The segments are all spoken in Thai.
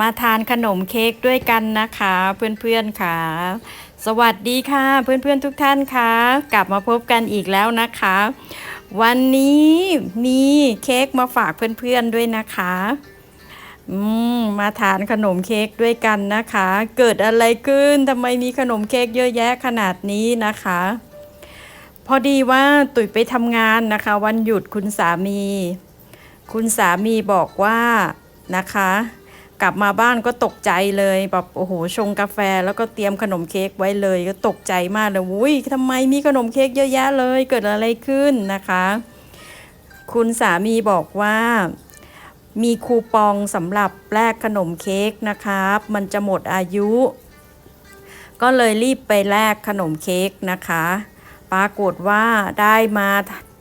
มาทานขนมเค้กด้วยกันนะคะเพื่อนๆค่ะ สวัสดีค่ะ เพื่อนๆทุกท่านค่ะ กลับมาพบกันอีกแล้วนะคะ วันนี้มีเค้กมาฝากเพื่อนๆด้วยนะคะอืมมาทานขนมเค้กด้วยกันนะคะ เกิดอะไรขึ้นทำไมมีขนมเค้กเยอะแยะขนาดนี้นะคะ พอดีว่าตุ๋ยไปทำงานนะคะ วันหยุดคุณสามี คุณสามีบอกว่านะคะ กลับมาบ้านก็ตกใจเลยแบบโอ้โหชงกาแฟแล้วก็เตรียมขนมเค้กไว้เลยก็ตกใจมากเลยอุ้ยทำไมมีขนมเค้กเยอะแยะเลย เกิดอะไรขึ้นนะคะ คุณสามีบอกว่ามีคูปองสำหรับแลกขนมเค้กนะครับ มันจะหมดอายุ ก็เลยรีบไปแลกขนมเค้กนะคะ ปรากฏว่าได้มา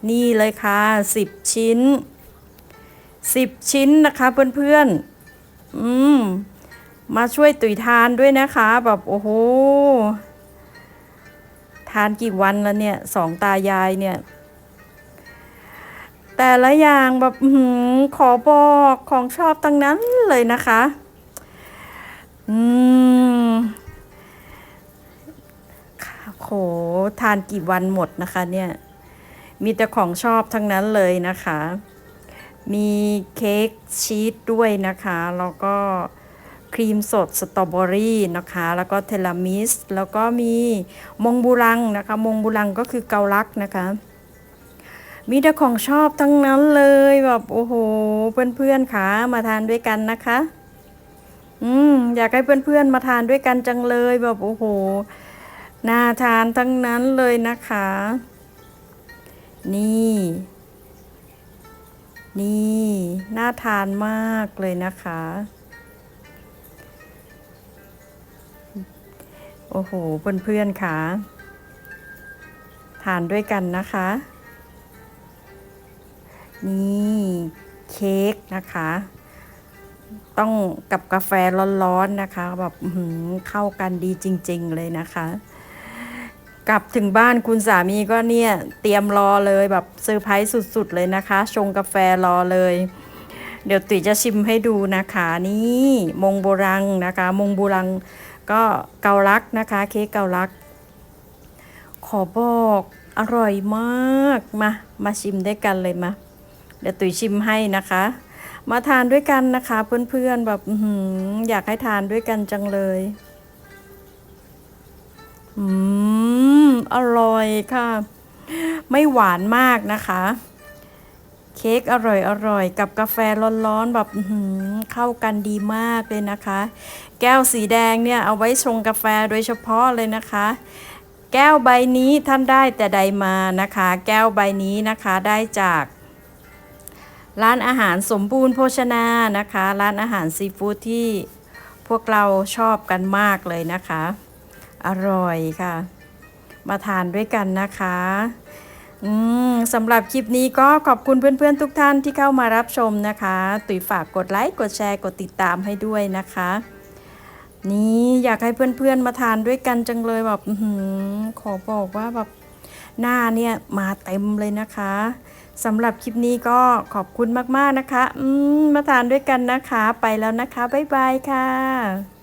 นี่เลยค่ะ 10 ชิ้น 10 ชิ้นนะคะเพื่อนๆ อืม มาช่วยตุ๋ยทานด้วยนะคะ แบบโอ้โห ทานกี่วันแล้วเนี่ยสองตายายเนี่ย แต่ละอย่างแบบอื้อหืขอบอกของชอบทั้งนั้นเลยนะคะ อืมโหทานกี่วันหมดนะคะเนี่ย มีแต่ของชอบทั้งนั้นเลยนะคะ มีเค้กชีสด้วยนะคะ แล้วก็ครีมสดสตรอเบอรี่นะคะ แล้วก็เทลามิส แล้วก็มีมงบุรังนะคะ มงบุรังก็คือเกาลักนะคะ มีแต่ของชอบทั้งนั้นเลยแบบโอ้โห เพื่อนๆค่ะมาทานด้วยกันนะคะ อืมอยากให้เพื่อนๆมาทานด้วยกันจังเลยแบบโอ้โหน่าทานทั้งนั้นเลยนะคะ นี่ นี่น่าทานมากเลยนะคะ โอ้โห เพื่อนๆค่ะ ทานด้วยกันนะคะ นี่เค้กนะคะ ต้องกับกาแฟร้อนๆนะคะ แบบเข้ากันดีจริง ๆ เลยนะคะ กลับถึงบ้านคุณสามีก็เนี่ยเตรียมรอเลยแบบเซอร์ไพรส์สุด ๆ เลยนะคะ ชงกาแฟรอเลย เดี๋ยวตุ๋ยจะชิมให้ดูนะคะนี่มงโบรังนะคะ มงโบรังก็เกาลักนะคะ เค้กเกาลัก ขอบอกอร่อยมากมามาชิมด้วยกันเลยมาเดี๋ยวตุ๋ยชิมให้นะคะ มาทานด้วยกันนะคะ เพื่อนๆแบบอื้อหืออยากให้ทานด้วยกันจังเลย อืม อร่อยค่ะ ไม่หวานมากนะคะ เค้กอร่อยอร่อยกับกาแฟร้อนๆแบบเข้ากันดีมากเลยนะคะ แก้วสีแดงเนี่ยเอาไว้ชงกาแฟโดยเฉพาะเลยนะคะ แก้วใบนี้ท่านได้แต่ใดมานะคะ แก้วใบนี้นะคะได้จากร้านอาหารสมบูรณ์โภชนานะคะ ร้านอาหารซีฟู้ดที่พวกเราชอบกันมากเลยนะคะ อร่อยค่ะ มาทานด้วยกันนะคะอืมสำหรับคลิปนี้ก็ขอบคุณเพื่อนๆทุกท่านที่เข้ามารับชมนะคะ ตุ๋ยฝากกดไลค์กดแชร์กดติดตามให้ด้วยนะคะ นี่อยากให้เพื่อนๆมาทานด้วยกันจังเลยแบบอขอบอกว่าแบบหน้าเนี่ยมาเต็มเลยนะคะสำหรับคลิปนี้ก็ขอบคุณมากๆนะคะอืมมาทานด้วยกันนะคะ ไปแล้วนะคะ บ๊ายบายค่ะ